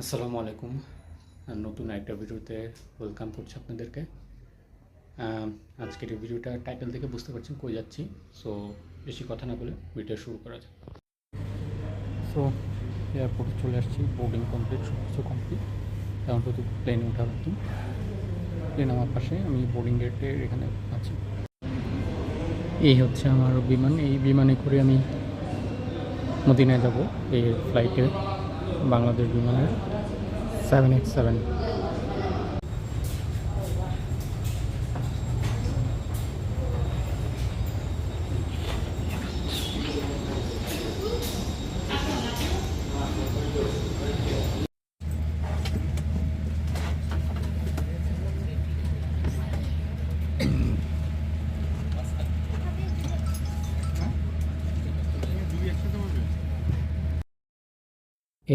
আসসালামু আলাইকুম। নতুন একটা ভিডিওতে ওয়েলকাম করছি আপনাদেরকে। আজকের এই ভিডিওটা টাইটেল থেকে বুঝতে পারছেন কই যাচ্ছি। সো বেশি কথা না বলে ভিডিও শুরু করা যাক। সো এয়ারপোর্টে চলে আসছি বোর্ডিং কমপ্লিট সব কিছু কমপ্লিট এখন শুধু প্লেনে ওঠা বাকি প্লেন আমার পাশে, আমি বোর্ডিং গেটের এখানে আছি। এই হচ্ছে আমার বিমান। এই বিমানে করে আমি মদিনায় যাব, এই ফ্লাইটে বাংলাদেশ বিমানের সেভেন এইট সেভেন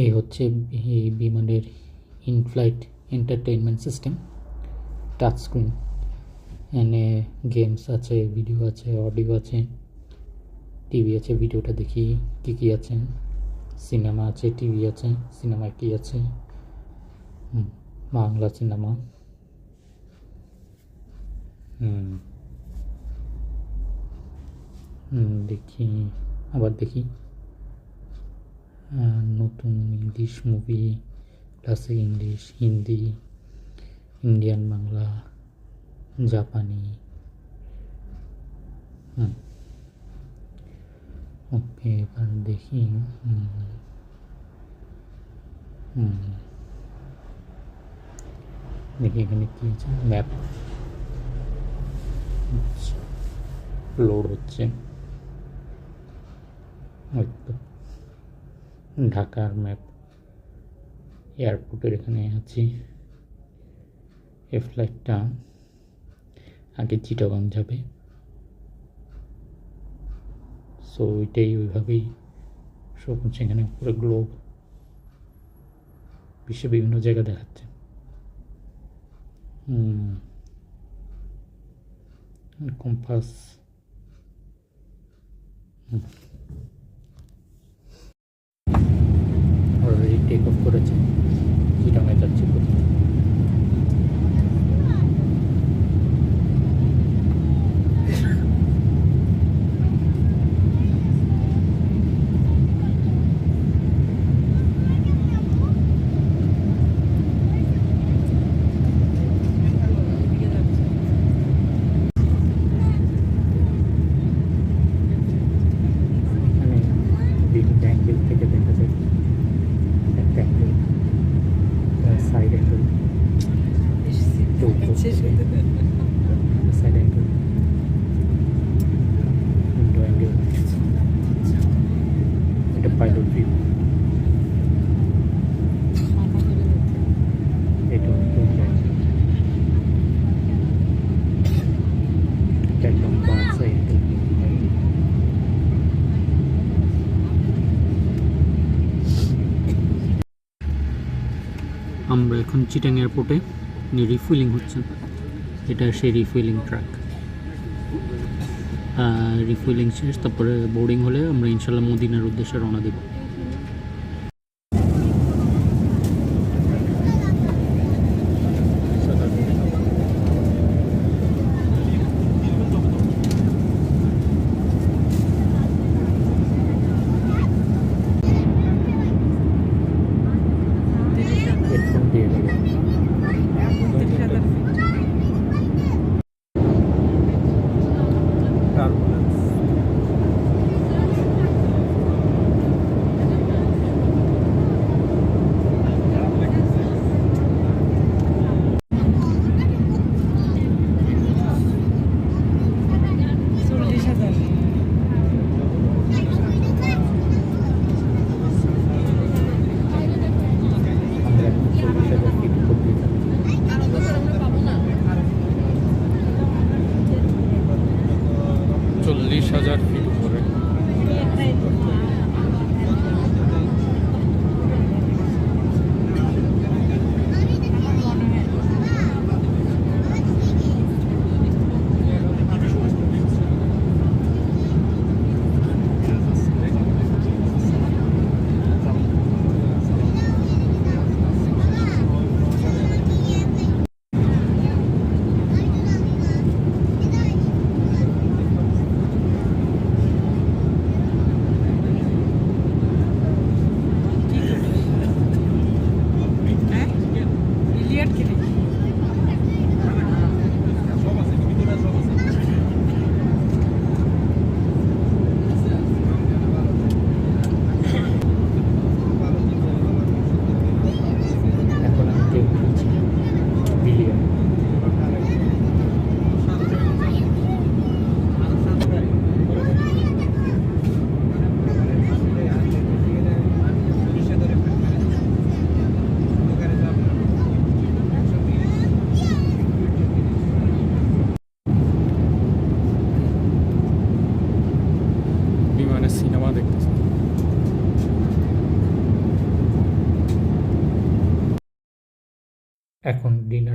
এই হচ্ছে এই বিমানের in flight entertainment system touch screen এনে গেমস আছে ভিডিও আছে অডিও আছে টিভি আছে ভিডিওটা দেখি কী কী আছে। সিনেমা আছে টিভি আছে সিনেমা কী আছে। বাংলা সিনেমা দেখি, আবার দেখি। নতুন English movie classic English Hindi Indian Bangla জাপানি হুম। ওকে এবার দেখি। হুম। হুম। দেখি এখানে কী আছে। ম্যাপ লোড হচ্ছে। ওই তো ঢাকার ম্যাপ। এয়ারপোর্টের এখানে আছি। এ ফ্লাইটটা আগে চিটাগাং যাবে। সো ওইটাই ওইভাবেই সব হচ্ছে এখানে পুরো গ্লোব বিশ্বে বিভিন্ন জায়গা দেখাচ্ছে। কম্পাস। অলরেডি টেক অফ করেছে চিটাঙে যাচ্ছে প্রথমে এখানে বিভিন্ন অ্যাঙ্গেল থেকে দেখা যায় একটা angle side angle side angle window angle এটা পাইলট ভিউ এটা নতুন জায়গা এটা একদম বাঁ সাইড আমরা এখন চিটাং এয়ারপোর্টে রিফুইলিং হচ্ছে। এটা সেই রিফুইলিং ট্রাক রিফুয়েলিং শেষ, তারপরে বোর্ডিং হলে আমরা ইনশাল্লাহ মদিনার উদ্দেশ্যে রওনা দেব।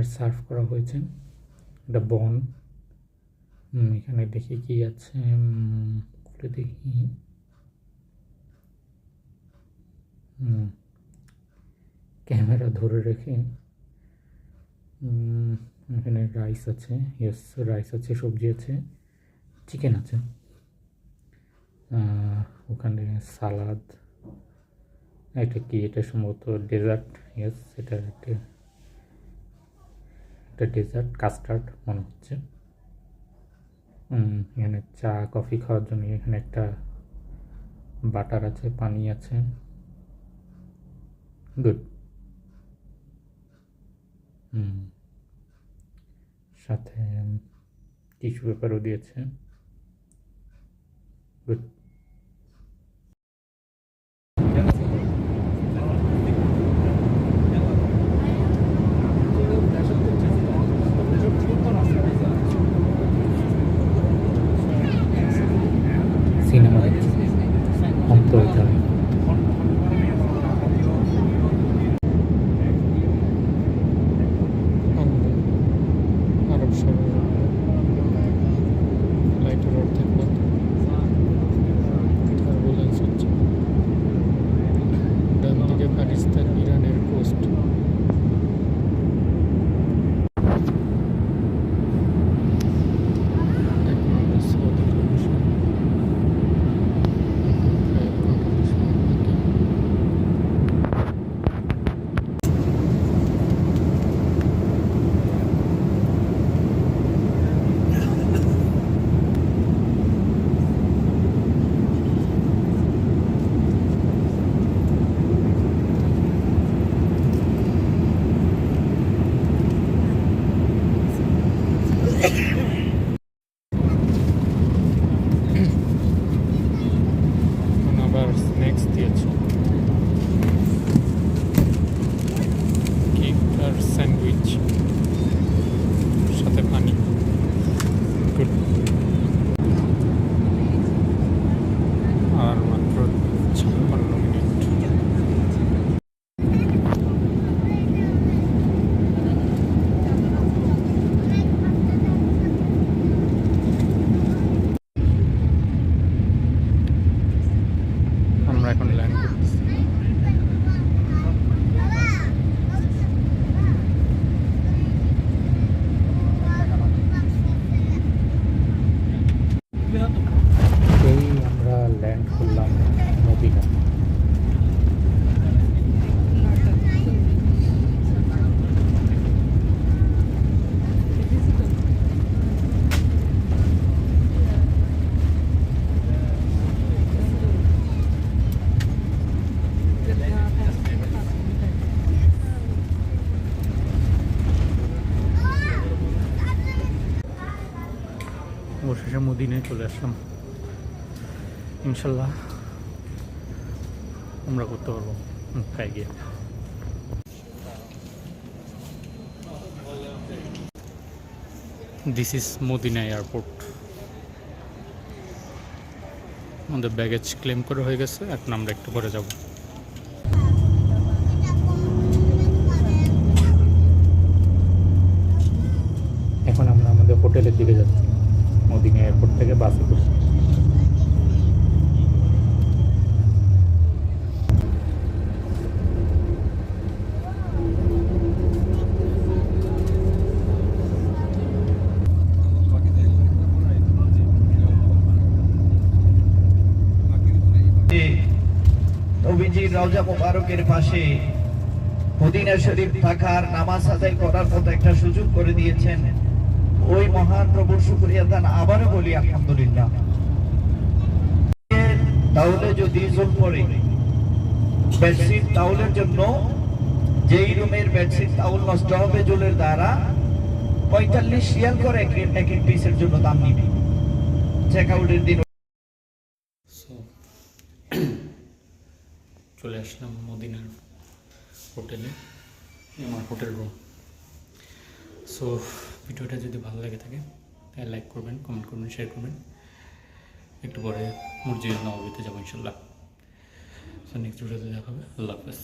সার্ভ করা হয়েছে। এটা বন। এখানে দেখি কি আছে। খুলে দেখি। ক্যামেরা ধরে রেখে। এখানে রাইস আছে। ইয়েস রাইস আছে, সবজি আছে, চিকেন আছে। ওখানে সালাদ। এটা কি? এটা সম্ভবত ডেজার্ট। ইয়েস এটা একটা একটা ডেজার্ট কাস্টার্ড মনে হচ্ছে। এখানে চা কফি খাওয়ার জন্য এখানে একটা বাটার আছে, পানি আছে। গুড হুম সাথে টিস্যু পেপারও দিয়েছে। গুড ল্যান্ড করলাম মদিনা অবশেষে মদিনায় চলে আসলাম ইনশাল্লাহ। আমরা করতে পারব। খাই গিয়ে। দিস ইজ মদিনা এয়ারপোর্ট আমাদের ব্যাগেজ ক্লেম করে হয়ে গেছে, এখন আমরা একটু পরে যাব। এখন আমরা আমাদের হোটেলের দিকে যাচ্ছি। মদিনা এয়ারপোর্ট থেকে বাসে করে। রওজা মোবারকের পাশে মদিনা শরীফ থাকার নামাজ আদায় করার মতো একটা সুযোগ করে দিয়েছেন। ওই মহান প্রভুর শুকরিয়া দান আবারও বলি, আলহামদুলিল্লাহ। তাহলে যদি জোর পড়ে বেডশিট তাউলের জন্য যেই রুমের বেডশিট তাউল নষ্ট হবে জলের দ্বারা, পঁয়তাল্লিশ রিয়াল করে এক এক পিসের জন্য দাম নিবে। চেক আউটের দিন সো চলে আসলাম মদিনার হোটেলে, আমার হোটেল রুম সো ভিডিওটা যদি ভালো লাগে থাকে, তাহলে লাইক করবেন কমেন্ট করবেন শেয়ার করবেন। একটু পরে মসজিদ নবীতে যাব ইনশাল্লাহ। সো নেক্সট ভিডিওতে দেখা হবে। আল্লাহ হাফেজ।